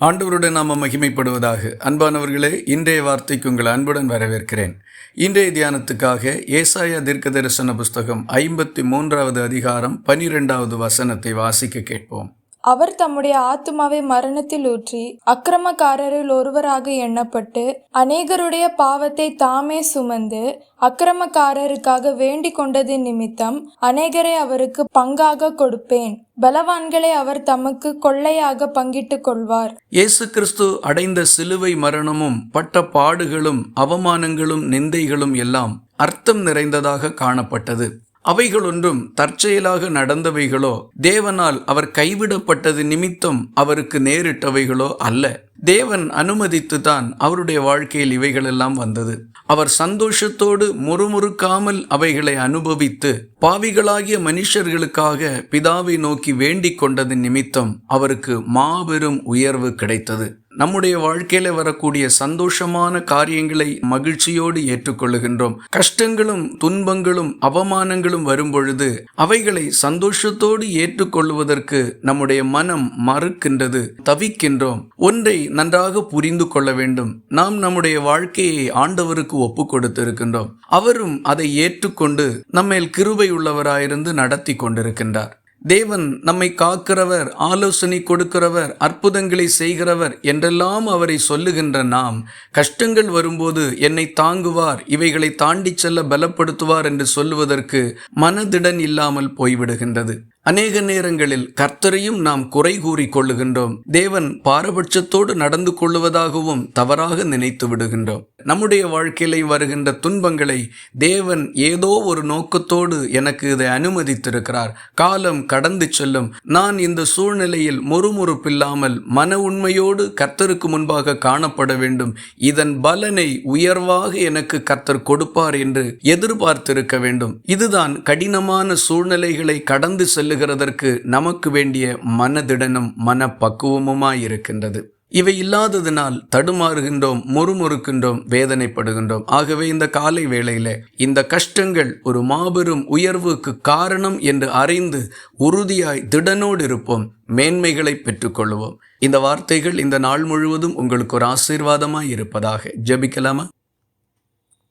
ஆண்டவருடன் நாம மகிமைப்படுவதாக. அன்பானவர்களே இன்றைய வார்த்தைக்கு உங்கள் அன்புடன் வரவேற்கிறேன். இன்றைய தியானத்துக்காக ஏசாயா தீர்க்க தரிசன புஸ்தகம் ஐம்பத்தி மூன்றாவது அதிகாரம் பனிரெண்டாவது வசனத்தை வாசிக்க கேட்போம். அவர் தம்முடைய ஆத்துமாவை மரணத்தில் ஊற்றி அக்கிரமக்காரரில் ஒருவராக எண்ணப்பட்டு அநேகருடைய பாவத்தை தாமே சுமந்து அக்கிரமக்காரருக்காக வேண்டிக் கொண்டதின் நிமித்தம் அநேகரை அவருக்கு பங்காக கொடுப்பேன். பலவான்களை அவர் தமக்கு கொள்ளையாக பங்கிட்டுக் கொள்வார். இயேசு கிறிஸ்து அடைந்த சிலுவை மரணமும் பட்ட பாடுகளும் அவமானங்களும் நிந்தைகளும் எல்லாம் அர்த்தம் நிறைந்ததாக காணப்பட்டது. அவைகளொன்றும் தற்செயலாக நடந்தவைகளோ தேவனால் அவர் கைவிடப்பட்டது நிமித்தம் அவருக்கு நேரிட்டவைகளோ அல்ல. தேவன் அனுமதித்து தான் அவருடைய வாழ்க்கையில் இவைகளெல்லாம் வந்தது. அவர் சந்தோஷத்தோடு முறுமுறுக்காமல் அவைகளை அனுபவித்து பாவிகளாகிய மனுஷர்களுக்காக பிதாவை நோக்கி வேண்டிக் கொண்டதன் நிமித்தம் அவருக்கு மாபெரும் உயர்வு கிடைத்தது. நம்முடைய வாழ்க்கையில வரக்கூடிய சந்தோஷமான காரியங்களை மகிழ்ச்சியோடு ஏற்றுக்கொள்ளுகின்றோம். கஷ்டங்களும் துன்பங்களும் அவமானங்களும் வரும்பொழுது அவைகளை சந்தோஷத்தோடு ஏற்றுக்கொள்வதற்கு நம்முடைய மனம் மறுக்கின்றது தவிக்கின்றோம். ஒன்றை நன்றாக புரிந்து கொள்ள வேண்டும். நாம் நம்முடைய வாழ்க்கையை ஆண்டவருக்கு ஒப்பு கொடுத்திருக்கின்றோம். அவரும் அதை ஏற்றுக்கொண்டு நம்மேல் கிருபை உள்ளவராயிருந்து நடத்தி கொண்டிருக்கின்றார். தேவன் நம்மை காக்கிறவர் ஆலோசனை கொடுக்கிறவர் அற்புதங்களை செய்கிறவர் என்றெல்லாம் அவரை சொல்லுகின்ற நாம் கஷ்டங்கள் வரும்போது என்னை தாங்குவார் இவைகளை தாண்டிச் செல்ல பலப்படுத்துவார் என்று சொல்லுவதற்கு மனதிடன் இல்லாமல் போய்விடுகின்றது. அநேக நேரங்களில் கர்த்தரையும் நாம் குறை கூறி கொள்ளுகின்றோம். தேவன் பாரபட்சத்தோடு நடந்து கொள்ளுவதாகவும் தவறாக நினைத்து விடுகின்றோம். நம்முடைய வாழ்க்கையில வருகின்ற துன்பங்களை தேவன் ஏதோ ஒரு நோக்கத்தோடு எனக்கு இதை அனுமதித்திருக்கிறார். காலம் கடந்து செல்லும். நான் இந்த சூழ்நிலையில் முறுமுறுப்பில்லாமல் மன உண்மையோடு கர்த்தருக்கு முன்பாக காணப்பட வேண்டும். இதன் பலனை உயர்வாக எனக்கு கர்த்தர் கொடுப்பார் என்று எதிர்பார்த்திருக்க வேண்டும். இதுதான் கடினமான சூழ்நிலைகளை கடந்து செல்ல செல்லுகிறதற்கு நமக்கு வேண்டிய மனதிடனும் மனப்பக்குவமுமாய் இருக்கின்றது இவை இல்லாததினால் தடுமாறுகின்றோம் முறுமுறுக்கின்றோம் வேதனைப்படுகின்றோம். ஆகவே இந்த காலை வேளையில இந்த கஷ்டங்கள் ஒரு மாபெரும் உயர்வுக்கு காரணம் என்று அறிந்து உறுதியாய் திடனோடு இருப்போம் மேன்மைகளை பெற்றுக்கொள்வோம். இந்த வார்த்தைகள் இந்த நாள் முழுவதும் உங்களுக்கு ஒரு ஆசீர்வாதமாய் இருப்பதாக ஜெபிக்கலாமா?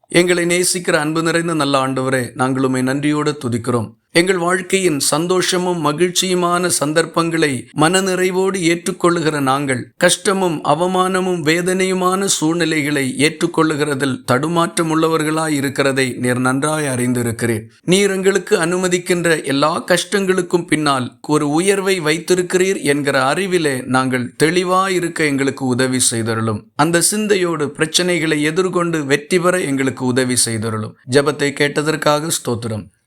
எங்களை நேசிக்கிற அன்பு நிறைந்த நல்ல ஆண்டவரே நாங்களுமே நன்றியோடு துதிக்கிறோம். எங்கள் வாழ்க்கையின் சந்தோஷமும் மகிழ்ச்சியுமான சந்தர்ப்பங்களை மனநிறைவோடு ஏற்றுக்கொள்ளுகிற நாங்கள் கஷ்டமும் அவமானமும் வேதனையுமான சூழ்நிலைகளை ஏற்றுக்கொள்ளுகிறதில் தடுமாற்றம் உள்ளவர்களாய் இருக்கிறதை நீர் நன்றாய் அறிந்திருக்கிறேன் நீர் எங்களுக்கு அனுமதிக்கின்ற எல்லா கஷ்டங்களுக்கும் பின்னால் ஒரு உயர்வை வைத்திருக்கிறீர் என்கிற அறிவிலே நாங்கள் தெளிவாய் இருக்க எங்களுக்கு உதவி செய்தருளும். அந்த சிந்தையோடு பிரச்சனைகளை எதிர்கொண்டு வெற்றி பெற எங்களுக்கு உதவி செய்தருளும். ஜெபத்தை கேட்டதற்காக ஸ்தோத்திரம்.